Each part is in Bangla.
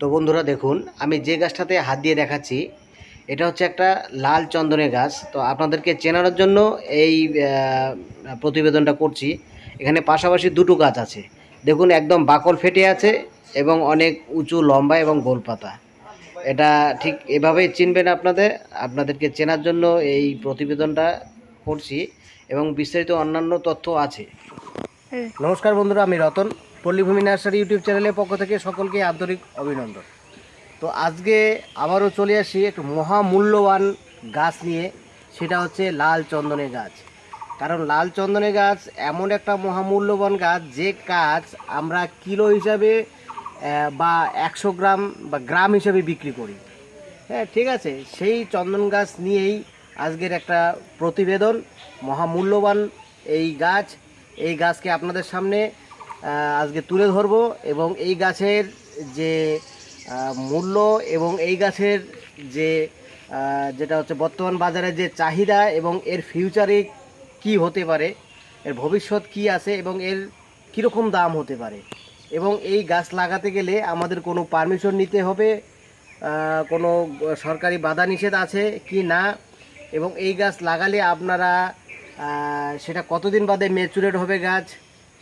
তো বন্ধুরা দেখুন আমি যে গাছটাতে হাত দিয়ে দেখাচ্ছি এটা হচ্ছে একটা লাল চন্দনের গাছ। তো আপনাদেরকে চেনানোর জন্য এই প্রতিবেদনটা করছি। এখানে পাশাপাশি দুটো গাছ আছে। দেখুন একদম বাকল ফেটে আছে এবং অনেক উঁচু লম্বা এবং গোলপাতা এটা ঠিক এভাবেই চিনবেন আপনাদের। আপনাদেরকে চেনার জন্য এই প্রতিবেদনটা করছি এবং বিস্তারিত অন্যান্য তথ্য আছে। নমস্কার বন্ধুরা আমি রতন। পল্লীভূমি নার্সারি ইউটিউব চ্যানেলের পক্ষ থেকে সকলকে আন্তরিক অভিনন্দন। তো আজকে আবারও চলে আসি একটু মহামূল্যবান গাছ নিয়ে, সেটা হচ্ছে লাল চন্দনের গাছ। কারণ লাল চন্দনের গাছ এমন একটা মহামূল্যবান গাছ, যে গাছ আমরা কিলো হিসাবে বা একশো গ্রাম বা গ্রাম হিসাবে বিক্রি করি। হ্যাঁ ঠিক আছে? সেই চন্দন গাছ নিয়েই আজকের একটা প্রতিবেদন, মহামূল্যবান এই গাছ। এই গাছকে আপনাদের সামনে আজকে তুলে ধরবো এবং এই গাছের যে মূল্য এবং এই গাছের যে যেটা হচ্ছে বর্তমান বাজারে যে চাহিদা এবং এর ফিউচারে কি হতে পারে, এর ভবিষ্যৎ কি আছে এবং এর কীরকম দাম হতে পারে এবং এই গাছ লাগাতে গেলে আমাদের কোনো পারমিশন নিতে হবে কোনো সরকারি বাধা নিষেধ আছে কি না এবং এই গাছ লাগালে আপনারা সেটা কতদিন বাদে ম্যাচুরেট হবে গাছ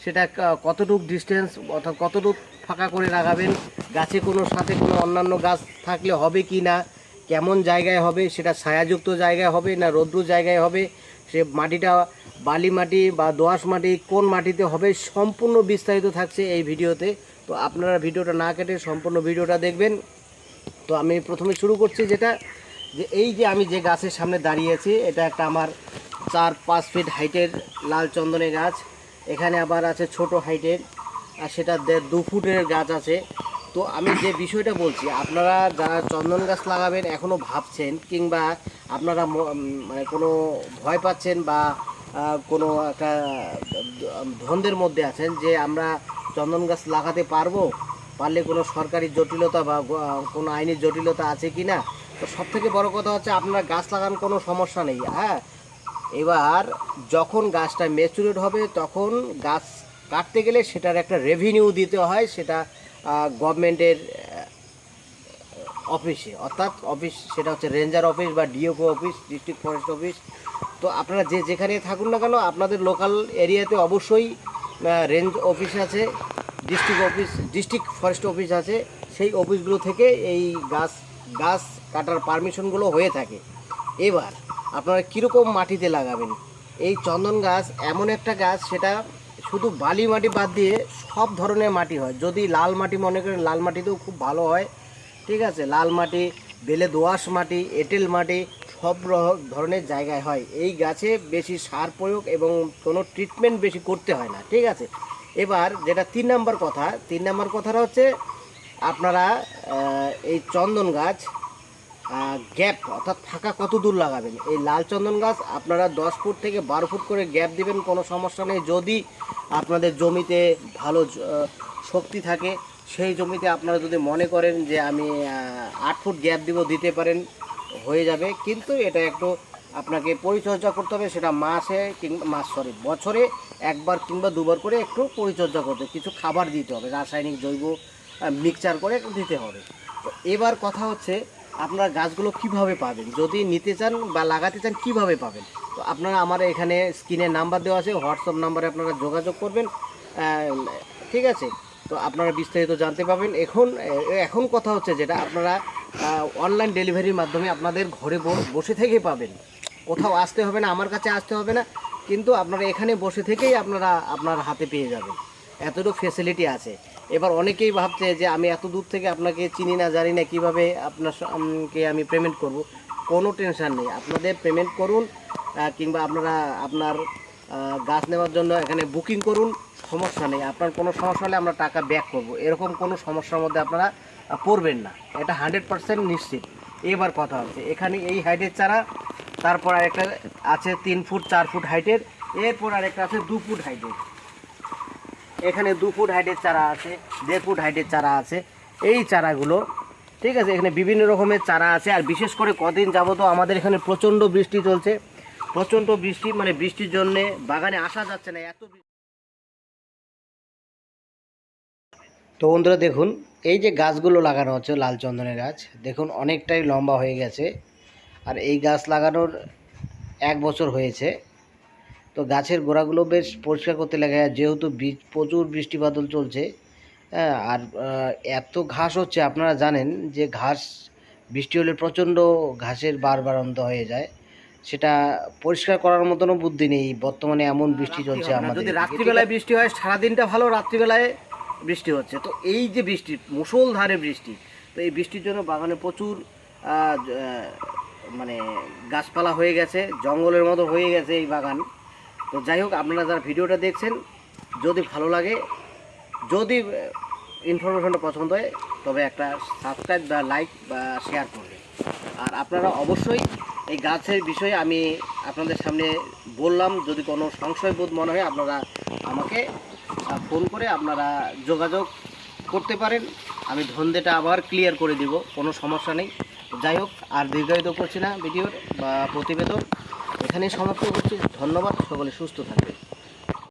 সেটা কতটুক ডিস্টেন্স অর্থাৎ কতটুক ফাঁকা করে লাগাবেন, গাছে কোনো, সাথে কোনো অন্যান্য গাছ থাকলে হবে কি না, কেমন জায়গায় হবে, সেটা ছায়াযুক্ত জায়গায় হবে না রৌদ্র জায়গায় হবে, সে মাটিটা বালি মাটি বা দোআঁশ মাটি কোন মাটিতে হবে সম্পূর্ণ বিস্তারিত থাকছে এই ভিডিওতে। তো আপনারা ভিডিওটা না কেটে সম্পূর্ণ ভিডিওটা দেখবেন। তো আমি প্রথমে শুরু করছি যেটা, যে এই যে আমি যে গাছের সামনে দাঁড়িয়ে আছি, এটা একটা আমার চার পাঁচ ফিট হাইটের লাল চন্দনের গাছ। এখানে আবার আছে ছোট হাইটের আর সেটা দেড় দু ফুটের গাছ আছে। তো আমি যে বিষয়টা বলছি, আপনারা যারা চন্দন গাছ লাগাবেন এখনও ভাবছেন, কিংবা আপনারা মানে কোনো ভয় পাচ্ছেন বা কোনো একটা ধন্দের মধ্যে আছেন যে আমরা চন্দন গাছ লাগাতে পারব? পারলে কোনো সরকারি জটিলতা বা কোনো আইনি জটিলতা আছে কি না তো সব থেকে বড় কথা হচ্ছে আপনার গাছ লাগান কোনো সমস্যা নেই হ্যাঁ? এবার যখন গাছটা ম্যাচুরেট হবে, তখন গাছ কাটতে গেলে সেটার একটা রেভিনিউ দিতে হয়, সেটা গভর্নমেন্টের অফিসে অর্থাৎ অফিস সেটা হচ্ছে রেঞ্জার অফিস বা DOP office district forest office তো আপনারা যে যেখানে থাকুন না কেন, আপনাদের লোকাল এরিয়াতে অবশ্যই রেঞ্জ অফিস আছে district office district forest office আছে। সেই অফিসগুলো থেকে এই গাছ গাছ কাটার পারমিশনগুলো হয়ে থাকে। এবার আপনারা কীরকম মাটিতে লাগাবেন? এই চন্দন গাছ এমন একটা গাছ, সেটা শুধু বালি মাটি বাদ দিয়ে সব ধরনের মাটি হয়। যদি লাল মাটি মনে করেন, লাল মাটিতেও খুব ভালো হয়। ঠিক আছে? লাল মাটি, বেলে দোআঁশ মাটি, এঁটেল মাটি, সব ধরনের জায়গায় হয়। এই গাছে বেশি সার প্রয়োগ এবং কোনো ট্রিটমেন্ট বেশি করতে হয় না। ঠিক আছে? এবার যেটা তিন নাম্বার কথা, তিন নাম্বার কথাটা হচ্ছে, আপনারা এই চন্দন গাছ গ্যাপ অর্থাৎ ফাঁকা কত দূর লাগাবেন? এই লাল চন্দন গাছ আপনারা দশ ফুট থেকে বারো ফুট করে গ্যাপ দিবেন, কোনো সমস্যা নেই। যদি আপনাদের জমিতে ভালো শক্তি থাকে, সেই জমিতে আপনারা যদি মনে করেন যে আমি আট ফুট গ্যাপ দিব, দিতে পারেন, হয়ে যাবে। কিন্তু এটা একটু আপনাকে পরিচর্যা করতে হবে, সেটা মাসে কিংবা, মাস সরি বছরে একবার কিংবা দুবার করে একটু পরিচর্যা করতে। কিছু খাবার দিতে হবে, রাসায়নিক, জৈব মিক্সচার করে দিতে হবে। তো এবার কথা হচ্ছে আপনারা গাছগুলো কীভাবে পাবেন? যদি নিতে চান বা লাগাতে চান, কীভাবে পাবেন? তো আপনারা আমার এখানে স্ক্রিনে নাম্বার দেওয়া আছে, হোয়াটসঅ্যাপ নাম্বারে আপনারা যোগাযোগ করবেন। ঠিক আছে? তো আপনারা বিস্তারিত জানতে পাবেন এখন এখন কথা হচ্ছে যেটা, আপনারা অনলাইন ডেলিভারির মাধ্যমে আপনাদের ঘরে বসে থেকে পাবেন। কোথাও আসতে হবে না, আমার কাছে আসতে হবে না, কিন্তু আপনারা এখানে বসে থেকেই আপনারা আপনার হাতে পেয়ে যাবেন। এতটুকু ফেসিলিটি আছে। এবার অনেকেই ভাবছে যে আমি এত দূর থেকে আপনাকে চিনি না, জানি না কীভাবে আপনার কে আমি পেমেন্ট করব। কোনো টেনশন নেই। আপনাদের পেমেন্ট করুন কিংবা আপনারা আপনার গাছ নেওয়ার জন্য এখানে বুকিং করুন, সমস্যা নেই। আপনার কোনো সমস্যা হলে আমরা টাকা ব্যাক করব। এরকম কোনো সমস্যার মধ্যে আপনারা পড়বেন না। এটা হান্ড্রেড পার্সেন্ট নিশ্চিত। এবার কথা হচ্ছে, এখানে এই হাইটের চারা, তারপর আরেকটা আছে তিন ফুট, চার ফুট হাইটের এরপর আরেকটা আছে দু ফুট হাইটের এখানে দু ফুট হাইটের চারা আছে, দেড় ফুট হাইটের চারা আছে। এই চারাগুলো, ঠিক আছে, এখানে বিভিন্ন রকমের চারা আছে। আর বিশেষ করে কদিন যাবত আমাদের এখানে প্রচণ্ড বৃষ্টি চলছে। প্রচণ্ড বৃষ্টি মানে বৃষ্টির জন্যে বাগানে আসা যাচ্ছে না, এত তো বন্ধুরা দেখুন, এই যে গাছগুলো লাগানো হচ্ছে লাল চন্দনের গাছ, দেখুন অনেকটাই লম্বা হয়ে গেছে। আর এই গাছ লাগানোর এক বছর হয়েছে। তো গাছের গোড়াগুলো বেশ পরিষ্কার করতে লাগে। আর যেহেতু বীজ প্রচুর বৃষ্টি বাদল চলছে হ্যাঁ আর এত ঘাস হচ্ছে আপনারা জানেন যে ঘাস বৃষ্টি হলে প্রচণ্ড ঘাসের বারবারন্ত হয়ে যায়। সেটা পরিষ্কার করার মতনও বুদ্ধি নেই বর্তমানে এমন বৃষ্টি চলছে আমাদের যদি রাত্রিবেলায় বৃষ্টি হয় সারাদিনটা ভালো রাত্রিবেলায় বৃষ্টি হচ্ছে। তো এই যে বৃষ্টি মুষলধারে বৃষ্টি তো এই বৃষ্টির জন্য বাগানে প্রচুর মানে গাছপালা হয়ে গেছে জঙ্গলের মতো হয়ে গেছে এই বাগান। তো যাই হোক, আপনারা যারা ভিডিওটা দেখছেন, যদি ভালো লাগে, যদি ইনফরমেশনটা পছন্দ হয়, তবে একটা সাবস্ক্রাইব বা লাইক বা শেয়ার করবেন আর আপনারা অবশ্যই এই গাছের বিষয়ে আমি আপনাদের সামনে বললাম, যদি কোনো সংশয়বোধ মনে হয়, আপনারা আমাকে ফোন করে আপনারা যোগাযোগ করতে পারেন। আমি ধন্দেটা আবার ক্লিয়ার করে দিব, কোনো সমস্যা নেই। যাই হোক, আর দীর্ঘায়িত করছি না ভিডিওর বা প্রতিবেদন। এখানেই সমাপ্ত করছি। ধন্যবাদ সকলে সুস্থ থাকবে